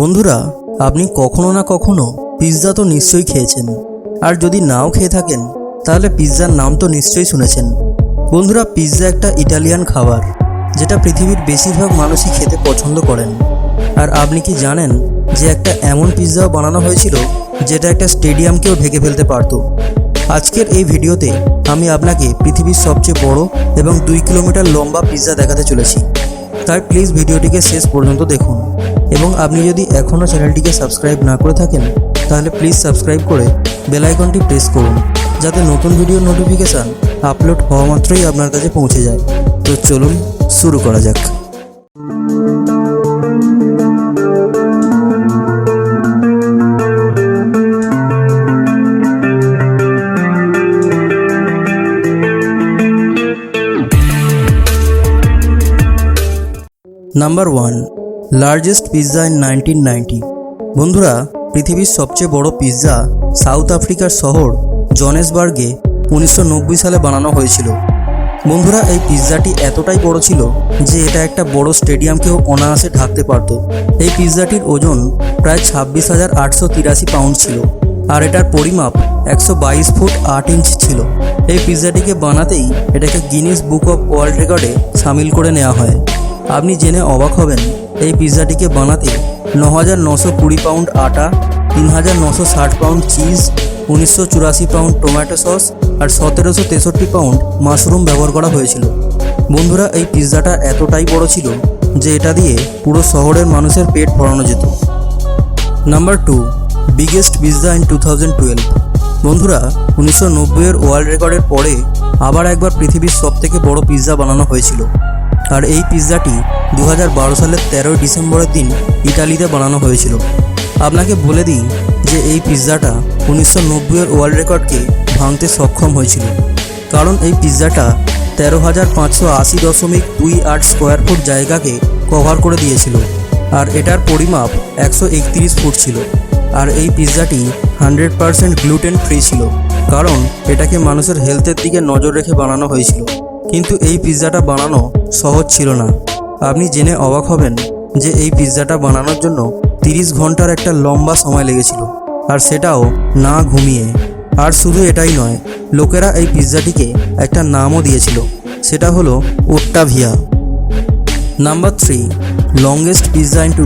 বন্ধুরা, আপনি কখনো না কখনো পিৎজা তো নিশ্চয়ই খেয়েছেন। আর যদি নাও খেয়ে থাকেন, তাহলে পিৎজার নাম তো নিশ্চয়ই শুনেছেন। বন্ধুরা পিৎজা একটা ইটালিয়ান খাবার, যেটা পৃথিবীর বেশিরভাগ মানুষই খেতে পছন্দ করেন। আর আপনি কি জানেন যে একটা এমন পিৎজাও বানানো হয়েছিল, যেটা একটা স্টেডিয়ামকেও ঢেকে ফেলতে পারতো? আজকের এই ভিডিওতে আমি আপনাকে পৃথিবীর সবচেয়ে বড় এবং দুই কিলোমিটার লম্বা পিৎজা দেখাতে চলেছি। তাই প্লিজ ভিডিওটিকে শেষ পর্যন্ত দেখুন। এবং আপনি যদি এখনও চ্যানেলটিকে সাবস্ক্রাইব না করে থাকেন, তাহলে প্লিজ সাবস্ক্রাইব করে বেল আইকনটি প্রেস করুন, যাতে নতুন ভিডিওর নোটিফিকেশান আপলোড হওয়া মাত্রই আপনার কাছে পৌঁছে যায়। তো চলুন শুরু করা যাক। Number one largest pizza in nineteen ninety বন্ধুরা, পৃথিবীর সবচেয়ে বড় পিৎজা সাউথ আফ্রিকার শহর জনেসবার্গে উনিশশো নব্বই সালে বানানো হয়েছিল। বন্ধুরা, এই পিৎজাটি এতটাই বড় ছিল যে এটা একটা বড় স্টেডিয়ামকেও অনায়াসে ঢাকতে পারত। এই পিৎজাটির ওজন প্রায় ছাব্বিশ হাজার আটশো তিরাশি পাউন্ড ছিল আর এটার পরিমাপ একশো বাইশ ফুট আট ইঞ্চ ছিল। এই পিৎজাটিকে বানাতেই এটাকে গিনিস বুক অফ ওয়ার্ল্ড রেকর্ডে সামিল করে নেওয়া হয়। আপনি জেনে অবাক হবেন এই পিৎজাটিকে বানাতে ন হাজার নশো কুড়ি পাউন্ড আটা তিন হাজার নশো ষাট পাউন্ড চিজ, উনিশশো চুরাশি পাউন্ড টমেটো সস আর সতেরোশো তেষট্টি পাউন্ড মাশরুম ব্যবহার করা হয়েছিল। বন্ধুরা, এই পিৎজাটা এতটাই বড় ছিল যে এটা দিয়ে পুরো শহরের মানুষের পেট ভরানো যেত। Number two, biggest pizza in two thousand twelve. বন্ধুরা, উনিশশো নব্বইয়ের ওয়ার্ল্ড রেকর্ডের পরে আবার একবার পৃথিবীর সবথেকে বড় পিৎজা বানানো হয়েছিল। আর এই পিৎজাটি দু হাজার বারো সালের তেরোই ডিসেম্বরের দিন ইটালিতে বানানো হয়েছিল। আপনাকে বলে দিই যে এই পিৎজাটা উনিশশো নব্বইয়ের ওয়ার্ল্ড রেকর্ডকে ভাঙতে সক্ষম হয়েছিল। কারণ এই পিৎজাটা তেরো হাজার পাঁচশো আশি দশমিক দুই আট স্কোয়ার ফুট জায়গাকে কভার করে দিয়েছিল আর এটার পরিমাপ একশো একত্রিশ ফুট ছিল। আর এই পিৎজাটি হান্ড্রেড পারসেন্ট গ্লুটেন ফ্রি ছিল। কারণ এটাকে মানুষের হেলথের দিকে নজর রেখে বানানো হয়েছিল। কিন্তু এই পিৎজাটা বানানো সহজ ছিল না। আপনি জেনে অবাক হবেন যে এই পিৎজাটা বানানোর জন্য তিরিশ ঘণ্টার একটা লম্বা সময় লেগেছিল, আর সেটাও না ঘুমিয়ে। আর শুধু এটাই নয়, লোকেরা এই পিৎজাটিকে একটা নামও দিয়েছিল, সেটা হলো Ottavia. Number three, longest pizza in two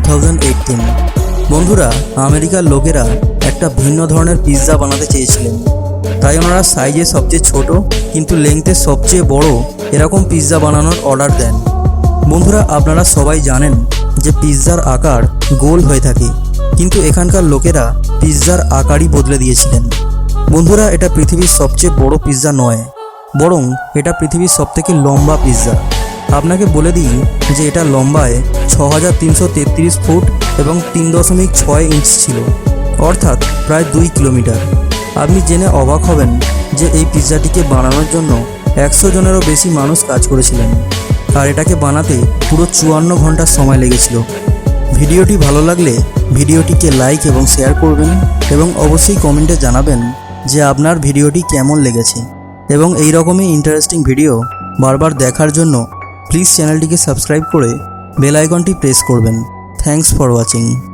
বন্ধুরা, আমেরিকার লোকেরা একটা ভিন্ন ধরনের পিৎজা বানাতে চেয়েছিলেন। তাই ওনারা সাইজে সবচেয়ে ছোট, কিন্তু লেংথে সবচেয়ে বড় এরকম পিৎজা বানানোর অর্ডার দেন। বন্ধুরা, আপনারা সবাই জানেন যে পিৎজার আকার গোল হয়ে থাকে, কিন্তু এখানকার লোকেরা পিৎজার আকারই বদলে দিয়েছিলেন। বন্ধুরা, এটা পৃথিবীর সবচেয়ে বড় পিৎজা নয়, বরং এটা পৃথিবীর সবথেকে লম্বা পিৎজা আপনাকে বলে দিই যে এটা লম্বায় ছ হাজার তিনশো তেত্রিশ ফুট এবং তিন দশমিক ছয় ইঞ্চ ছিল, অর্থাৎ প্রায় দুই কিলোমিটার। আপনি জেনে অবাক হবেন যে এই পিৎজাটিকে বানানোর জন্য একশো জনেরও বেশি মানুষ কাজ করেছিলেন। আর এটাকে বানাতে পুরো চুয়ান্ন ঘণ্টার সময় লেগেছিল। ভিডিওটি ভালো লাগলে ভিডিওটিকে লাইক এবং শেয়ার করবেন এবং অবশ্যই কমেন্টে জানাবেন যে আপনার ভিডিওটি কেমন লেগেছে। এবং এই রকমই ইন্টারেস্টিং ভিডিও বারবার দেখার জন্য প্লিজ চ্যানেলটিকে সাবস্ক্রাইব করে বেল আইকনটি প্রেস করবেন। Thanks for watching